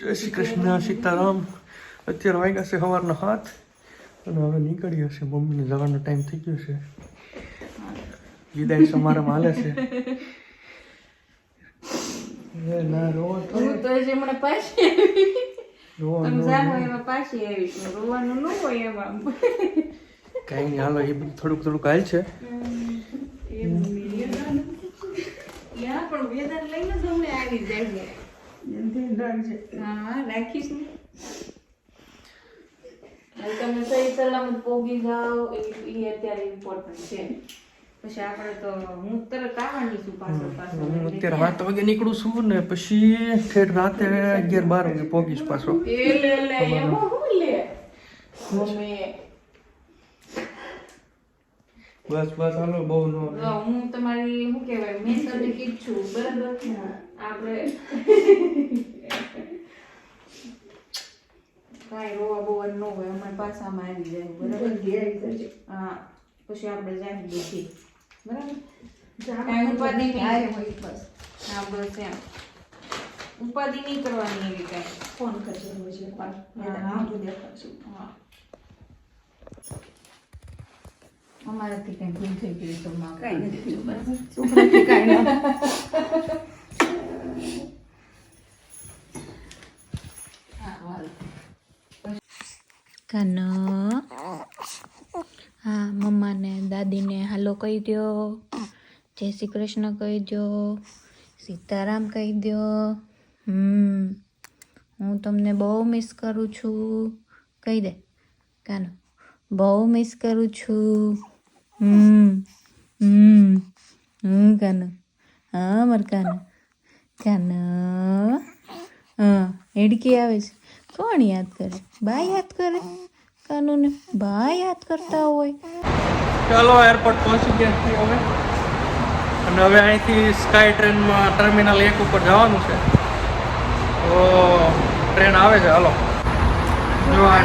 જય શ્રી કૃષ્ણ સીતારામ અત્યારે વાગ્યા છે સવારનો હાથ અને હવે નીકળી હશે મમ્મીને જવાનો ટાઈમ થઈ ગયો છે. વિદાય સમારંભ હાલે છે. ના રોવા તો મને પાછી કઈ નહીં હાલો એ બધું થોડુંક થોડુંક હાલ છે. પણ વેધર લઈને જ આવી જાય હા રાખીશ ને. તમે સહી સલામત પોગી જાઓ એ અત્યારે ઇમ્પોર્ટન્ટ છે. પછી આપણે તો હું તરત આવવાની છું પાછળ હું અત્યારે સાત વાગે નીકળું છું ને પછી ઠેઠ રાતે અગિયાર બાર વાગે પોગીશ પાછો. એ લે લે એમાં હું લે? મમ્મી. બસ બસ હાલો બહુ નો હું તમારી શું કહેવાય મેં તમને કીધું છું બરાબર? આપણે કાંઈ રોવા બોવા ન હોય અમારી પાસામાં આવી જાય બરાબર? હા પછી આપણે જાય બેસી બરાબર? ટાઈમ ઉપાધિ નહીં. હા બસ એમ. ઉપાધિ નહીં કરવાની એવી કાંઈ. ફોન કરજો રોજ એકવાર હા. હા. હું દેખાડશું હા. અમારાથી કંઈ ભૂલ થઈ ગઈ તો માં કાંઈ નથી બરાબર છોકરાથી કાંઈ ના હા હાલો કાનો. હા, મમ્માને, દાદીને હાલો કહી દો જય શ્રી કૃષ્ણ કહી દો સીતારામ કહી દો હમ, હું તમને બહુ મિસ કરું છું. કહી દે, કાનો. બહુ મિસ કરું છું. હમ હમ હમ, કાનો. હા, મર કાનો. કાનો. હા, હેડકી આવે છે. કોણ યાદ કરે? બા યાદ કરે? કાનુને બા યાદ કરતા હોય. ચાલો એરપોર્ટ પહોંચી ગયા હવે. અને હવે અહીંથી સ્કાય ટ્રેનમાં ટર્મિનલ એક ઉપર જવાનું છે. તો ટ્રેન આવે છે, હાલો. જો આ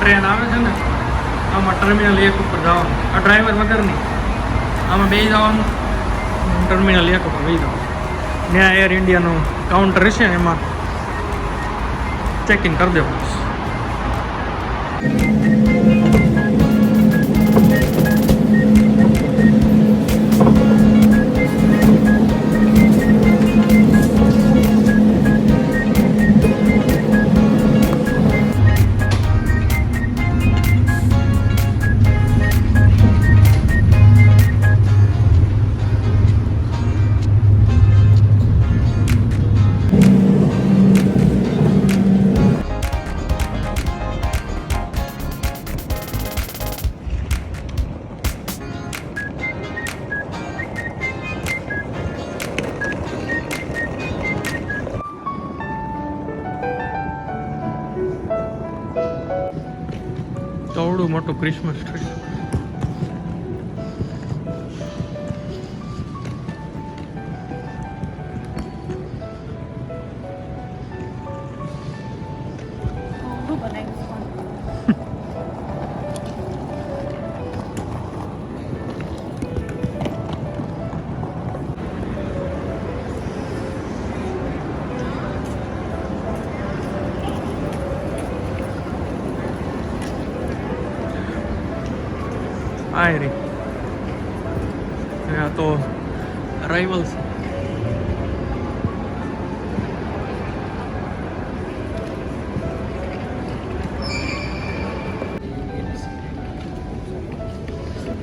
ટ્રેન આવે છે ને, આમાં ટર્મિનલ એક ઉપર જવાનું. આ ડ્રાઈવર નહીં આમાં બે જવાનું. ટર્મિનલ એક ઉપર બે જવાનું. ત્યાં એર ઇન્ડિયાનું કાઉન્ટર છે એમાં. ચેક ઇન કરી દેવાનું છે મોટું ક્રિસમસ ટ્રી આ રે આ તો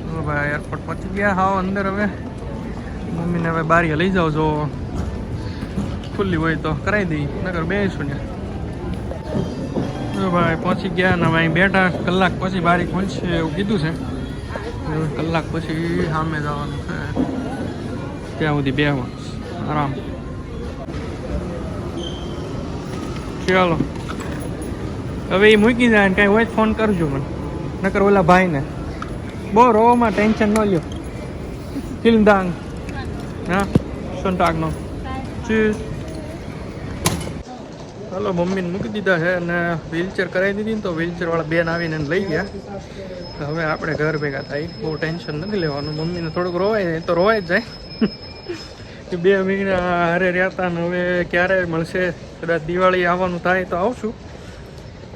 હવે ભાઈ એરપોર્ટ પહોંચી ગયા. હા અંદર હવે. મમ્મીને હવે બારીએ લઈ જાઓ જો. ખુલ્લી હોય તો કરાવી દઈ. નગર બેસીશું ને. ભાઈ, પહોંચી ગયા ને અહીં બેઠા. કલાક પછી બારી ખોલશે એવું કીધું છે. કલાક પછી સામે જવાનું છે. ત્યાં સુધી બેહવાનું આરામ. ચાલો. હવે એ મૂકી જાય ને કાંઈ હોય ફોન કરજો મને. નકર ઓલા ભાઈને. બહુ રોવામાં ટેન્શન ન લ્યો. ફિલ્મ દાંગ હા? સંટાકનો ચીઝ હાલો, મમ્મીને મૂકી દીધા છે અને વ્હીલચેર કરાવી દીધી ને તો વ્હીલચેરવાળા બેન આવીને લઈ ગયા. હવે આપણે ઘર ભેગા થાય. બહુ ટેન્શન નથી લેવાનું. મમ્મીને થોડુંક રોવાય તો રોવાય જ જાય. બે મહિના હારે રહ્યા હતા ને હવે ક્યારે મળશે? કદાચ દિવાળી આવવાનું થાય તો આવશું.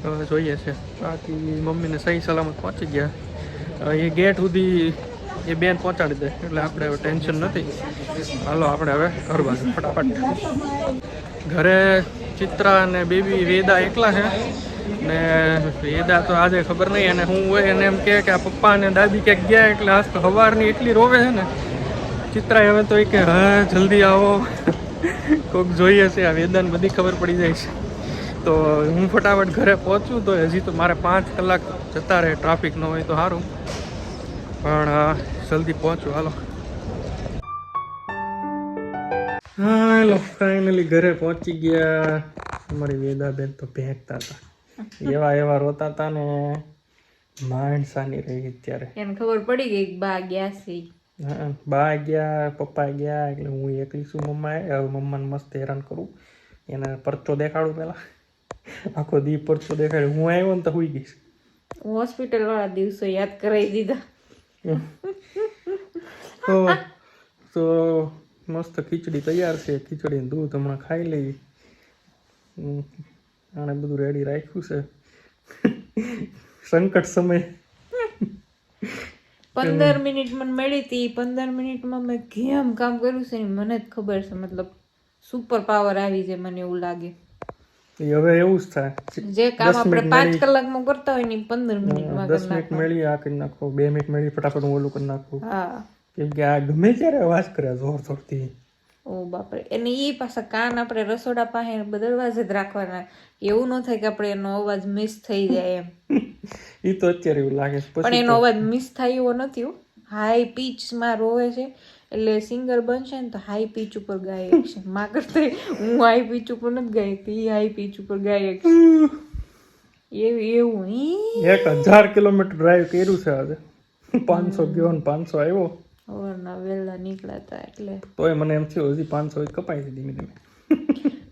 હવે જોઈએ છે. બાકી મમ્મીને સહી સલામત પહોંચી ગયા. એ ગેટ સુધી એ બેન પહોંચાડી દે. એટલે આપણે હવે ટેન્શન નથી. હાલો, આપણે હવે ઘર બાજુ ફટાફટ. ઘરે ચિત્રા અને બેબી વેદા એકલા છે. ને વેદા તો આજે ખબર નહીં અને હું હોય એને એમ કહે કે આ પપ્પા અને દાદી ક્યાંક ગયા એટલે આજ તો સવારની એટલી રોવે છે ને. ચિત્રા હવે તો એ કે હા, જલ્દી આવો. કોક જોઈએ છે, આ વેદાને બધી ખબર પડી જાય છે. તો હું ફટાફટ ઘરે પહોંચું તો હજી તો મારે પાંચ કલાક જતા રહે ટ્રાફિક ન હોય તો સારું પણ જલ્દી પહોંચું, હાલો. હાલો ફાઇનલી ઘરે પહોંચી ગયા. અમારી વેદાબેન તો ભેંકતા હતા. એવા એવા રોતા હતા ને માણસાની રહી અત્યારે એને ખબર પડી ગઈ બા ગયા છે. હા બા ગયા પપ્પા ગયા એટલે હું એકલી છું મમ્મા હવે મમ્માને મસ્ત હેરાન કરું. એને પરચો દેખાડું પેલા આખો દી પરચો દેખાડ્યો. હું આવ્યો ને તો હુઈ ગઈશ હોસ્પિટલ વાળા દિવસો યાદ કરાવી દીધા. તો તો મસ્ત ખીચડી તૈયાર છે. ખીચડી દૂધ હમણાં ખાઈ લઈ. આણે બધું રેડી રાખ્યું છે. સંકટ સમય. પંદર મિનિટ મને મળી હતી. પંદર મિનિટમાં મેં કેમ કામ કર્યું છે મને જ ખબર છે. મતલબ સુપર પાવર આવી છે મને એવું લાગે. હવે એવું જ થાય. જે કામ આપણે પાંચ કલાકમાં કરતા હોય ને પંદર મિનિટમાં દસ મિનિટ મેળવી આ કરી નાખો. બે મિનિટ મેળવી ફટાફટ ઓલું કરી નાખું. હા. કેમ કે આ ગમે ત્યારે અવાજ કરે જોર જોરથી ઓ બાપરે. અને એ પાછા કાન આપણે રસોડા પાસે બદલવા જ રાખવાના. એવું ન થાય કે આપણે એનો અવાજ મિસ થઈ જાય એમ. એ તો અત્યારે એવું લાગે છે. પણ એનો અવાજ મિસ થાય એવો નથી હાઈ પીચમાં રોવે છે. એટલે સિંગર બનશે ને તો હાઈ પીચ ઉપર ગાય છે માં કરતા હું હાઈ પીચ ઉપર નથી ગાય તી હાઈ પીચ ઉપર ગાય છે એવું એવું. એક હજાર કિલોમીટર ડ્રાઈવ કર્યું છે આજે. પાંચસો ગયો ને પાંચસો આવ્યો. સવારના વહેલા નીકળ્યા હતા એટલે. તોય મને એમ થયું હજી પાંચસો કપાઈ છે ધીમે ધીમે.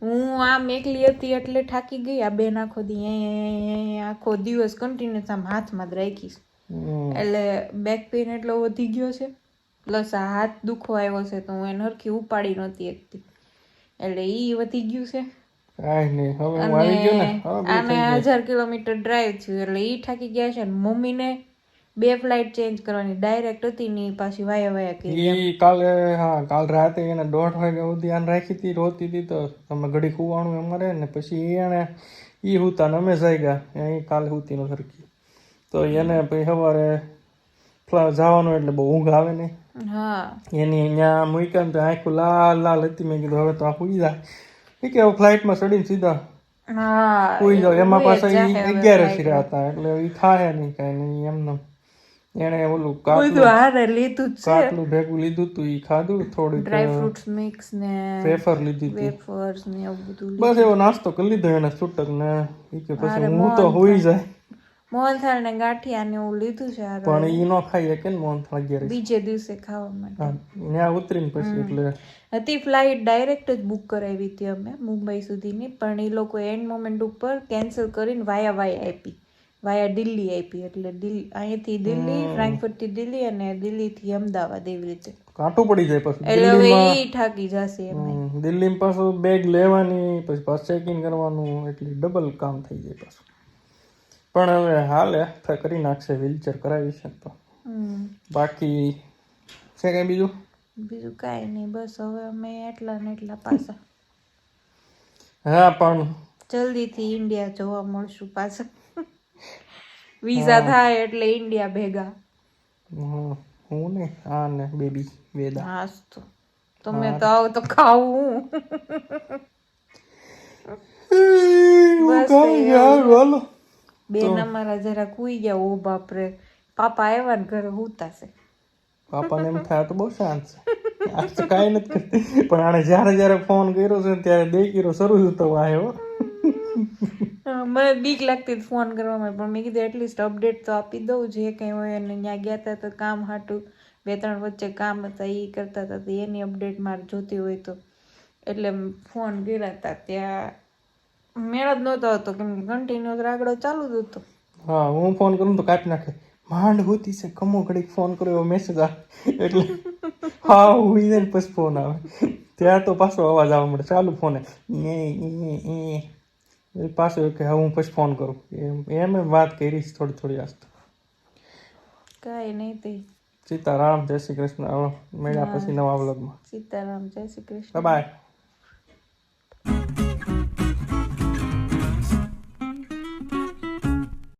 હું આમ એકલી હતી એટલે થાકી ગઈ આ બેન આખો દી આખો દિવસ કન્ટિન્યુઅસ આમ હાથમાં જ રાખીશ. એટલે બેક પેઇન એટલો વધી ગયો છે પ્લસ આ હાથ દુખવા આવ્યો છે તો હું એને હરખી ઉપાડી નહોતી એકતી એટલે ઈ વધી ગયું છે. આને હજાર કિલોમીટર ડ્રાઈવ થયું એટલે ઈ થાકી ગયા છે ને મમ્મીને બે ફ્લાઇટ ચેન્જ કરવાની. ડાયરેક્ટ હતી ની પાછી વાયા વાયા કરી ઈ કાલે હા કાલ રાતે એને દોઢ વાગે સુધી આને રાખી હતી રોતી હતી તો તમે ઘડી કુવાણું એમ મરે ને પછી એને ઈ હુતા ને અમે જાગ્યા અહીં કાલે હુતી નો સરખી. તો એને પછી સવારે જવાનું એટલે બહુ ઊંઘ આવે ને હા. એની અહીંયા મૂક્યા ને આખું લાલ લાલ હતી. મેં કીધું હવે તો આ સુઈ જાય. ઠીક કે ફ્લાઇટમાં ચડીને સીધા. હા હુઈ જાવ એમાં પાછા હવે અગિયાર હતા. એટલે એ ખાય નહીં કાંઈ નહીં એમને એને ઓલું કાટલું હારે લીધું છે. કાટલું ભેગું લીધું તું ઈ ખાધું થોડું ડ્રાય ફ્રૂટ્સ મિક્સ ને વેફર લીધી હતી વેફર્સ ને એવું બધું બસ એવો નાસ્તો કરી લીધો એને છૂટક ને ઈ કે પછી હું તો હોઈ જાય. મોહનથાળ ને ગાંઠિયા ને એવું લીધું છે પણ ઈ નો ખાઈ કે ને મોહન થાળ અગિયાર બીજે દિવસે ખાવા માટે. ત્યાં ઉતરીને પછી એટલે હતી ફ્લાઇટ ડાયરેક્ટ જ બુક કરાવી હતી અમે મુંબઈ સુધીની પણ એ લોકો એન્ડ મોમેન્ટ ઉપર કેન્સલ કરીને વાયા વાયા આપી. વાયા દિલ્હી આપી એટલે દિલ્હી અહીંથી દિલ્હી ફ્રેન્કફર્ટથી દિલ્હી અને દિલ્હીથી અમદાવાદ એવી રીતે. કાંટું પડી જાય પછી એટલે હવે એ ઠાકી જશે એમ દિલ્હી પાછું બેગ લેવાની પછી પાછું ચેકિંગ કરવાનું એટલે ડબલ કામ થઈ જાય પાછું. પણ હવે હાલે થ- કરી નાખશે વ્હીલચેર કરાવી છે તો. હમ. બાકી છે કઈ બીજું? બીજું કાંઈ નહીં બસ હવે અમે એટલા ને એટલા પાછા. હા પણ જલ્દીથી ઇન્ડિયા જોવા મળશું પાછા. વિઝા થાય એટલે ઇન્ડિયા ભેગા. હું ને આ ને બેબી વેદા. હાસ તો તમે તો આવો તો ખાવું. બે અમારા જરા કુઈ ગયા. ઓ બાપરે. પાપા આવ્યા ને ઘરે હુતાશે. પાપાને એમ થાય તો બહુ શાંત છે. આજ તો કાંઈ નથી કરતી. પણ આને જ્યારે જ્યારે ફોન કર્યો છે ત્યારે બે કર્યો શરૂ થતો આવ્યો. હા, મને બીક લાગતી ફોન કરવામાં, પણ મેં કીધું એટલીસ્ટ અપડેટ તો આપી દઉં, જે કંઈ હોય અને ત્યાં ગયા હતા તો કામ હાટું બે ત્રણ વચ્ચે કામ હતા એ કરતા હતા, તો એની અપડેટ મારે જોતી હોય તો. એટલે ફોન કર્યા હતા, ત્યાં મેળ જ નહોતો હતો કેમ કે કન્ટિન્યુઅસ રાગડો ચાલુ જ હતો. હા, હું ફોન કરું તો કાપી નાખે. માંડ હોતી છે કમો ઘડીક ફોન કર્યો મેસેજ આવે. એટલે, હા, હું ને પછી ફોન આવે. ત્યાં તો પાછો અવાજ આવવા મળે ચાલુ ફોને. પાછું કે હવે હું પછી ફોન કરું. એમ એમ વાત કરી થોડી થોડી આસ્ત કાંઈ નહીં તે. સીતારામ જય શ્રી કૃષ્ણ. મળ્યા પછી નવા વ્લોગમાં સીતારામ જય શ્રી કૃષ્ણ. બાય